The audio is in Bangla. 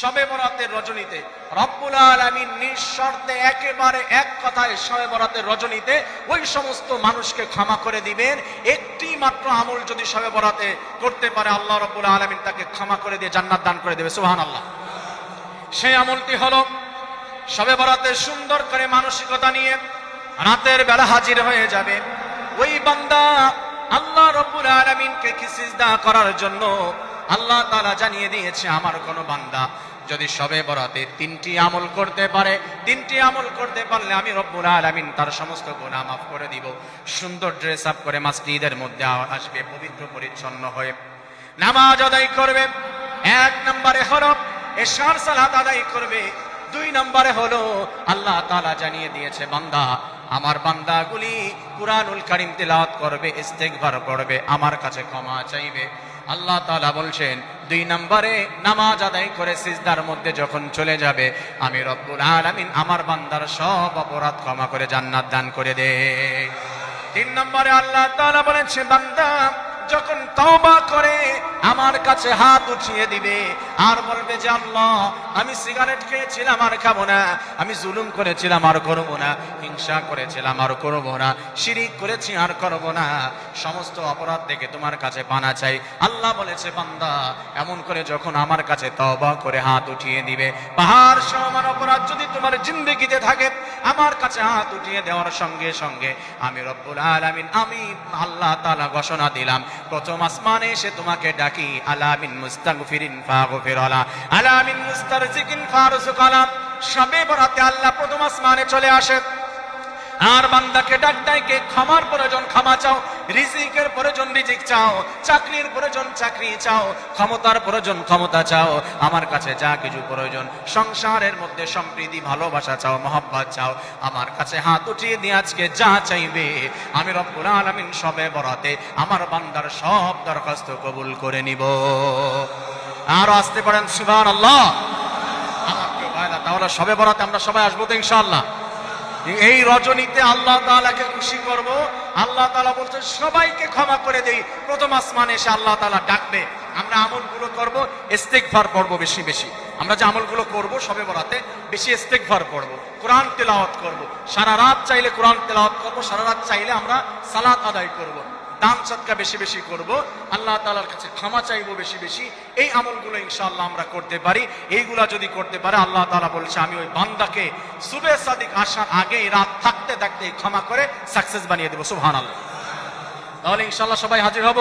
শবে বরাতের রজনীতে। রব্বুল আলামিন নিঃশর্তে একেবারে এক কথায় শবে বরাতের রজনীতে ওই সমস্ত মানুষকে ক্ষমা করে দিবেন। একটি মাত্র আমল যদি শবে বরাতে করতে পারে, আল্লাহ রব্বুল আলামিন তাকে ক্ষমা করে দিয়ে জান্নাত দান করে দেবে। সুবহানাল্লাহ। সেই আমলটি হলো শবে বরাতে সুন্দর করে মানসিকতা নিয়ে রাতের বেলা হাজির হয়ে যাবে। ওই বান্দা আল্লাহ রব্বুল আলামিনকে কি সিজদা করার জন্য আল্লাহ তারা জানিয়ে দিয়েছে, আমার কোনো বান্দা যদি সবে বরাতে তিনটি আমল করতে পারে, তিনটি আমল করতে পারলে আমি রব্বুল আলমিন তার সমস্ত গোনা মাফ করে দিব। সুন্দর ড্রেস আপ করে মাসজিদের মধ্যে আসবে, পবিত্র পরিচ্ছন্ন হয়ে। নামাজ আদায় করবে, এক নম্বরে হরফ, এশার সালাত আদায় করবে। দুই নম্বরে হলো, আল্লাহ তালা জানিয়ে দিয়েছে, বান্দা, আমার বান্দাগুলি কুরআনুল কারীম তেলাওয়াত করবে, ইস্তেগফার করবে, আমার কাছে ক্ষমা চাইবে। আল্লাহ তালা বলছেন, দুই নম্বরে নামাজ আদায় করে সিজদার মধ্যে যখন চলে যাবে, আমি রব্বুল আলামিন আমার বান্দার সব অপরাধ ক্ষমা করে জান্নাত দান করে দে। তিন নম্বরে আল্লাহ তালা বলেছে, বান্দা, যখন তওবা করে আমার কাছে হাত উঠিয়ে দিবে। আর বলবে যে, আল্লাহ, আমি সিগারেট খেয়েছিলাম আর খাব না। আমি জুলুম করেছিলাম আর করব না। হিংসা করেছিলাম আর করব না। শিরিক করেছি আর করব না। সমস্ত অপরাধ থেকে তোমার কাছে পানা চাই। আল্লাহ বলেছে, বান্দা, এমন করে যখন আমার কাছে তওবা করে হাত উঠিয়ে দিবে, পাহাড় সমান অপরাধ যদি তোমার জিন্দগিতে থাকে, আমার কাছে হাত উঠিয়ে দেওয়ার সঙ্গে সঙ্গে আমি রব্বুল আলামিন, আমি আল্লাহ তাআলা ঘোষণা দিলাম। প্রথম আসমানে এসে তোমাকে ডাকি আল্লাহ প্রথম আসমানে চলে আসে আর বান্দাকে ডাক ডাইকে ক্ষমার প্রয়োজন ক্ষমা চাও, রিজিকের প্রয়োজন রিজিক চাও, চাকরির প্রয়োজন চাকরি চাও, ক্ষমতার প্রয়োজন ক্ষমতা চাও, আমার কাছে যা কিছু প্রয়োজন, সংসারের মধ্যে সম্প্রীতি, ভালোবাসা চাও, মহব্বত চাও, আমার কাছে হাত উঠিয়ে দিয়ে আজকে যা চাইবে, আমি রব্বুল আলামিন সবে বরাতে আমার বান্দার সব দরখাস্ত কবুল করে নিব। আর আসতে পারেন, সুবহানাল্লাহ। আমার প্রিয় ভাইরা তাহলে সবে বরাতে আমরা সবাই আসব তো ইনশাআল্লাহ। এই রজনীতে আল্লাহ তালাকে খুশি করব। আল্লাহ তালা বলছে সবাইকে ক্ষমা করে দেই। প্রথম আসমানে এসে আল্লাহ তালা ডাকবে। আমরা আমলগুলো করব ভার করব বেশি বেশি। আমরা যে আমলগুলো করব সবে বরাতে, বেশি স্টেক ভার করব কোরআন তেলাওয়াত করব। সারা রাত চাইলে কোরআন তেলাওয়াত করব, সারা রাত চাইলে আমরা সালাত আদায় করব। দান সৎকা বেশি বেশি করব, আল্লাহ তালার কাছে ক্ষমা চাইব বেশি বেশি, এই আমলগুলো ইনশাআল্লাহ আমরা করতে পারি। এইগুলা যদি করতে পারে, আল্লাহ তালা বলছে, আমি ওই বান্দাকে সুবে সাদিক আসার আগে রাত থাকতে থাকতে ক্ষমা করে সাকসেস বানিয়ে দেবো। সুহান আল্লাহ তাহলে ইনশাল্লাহ সবাই হাজির হব?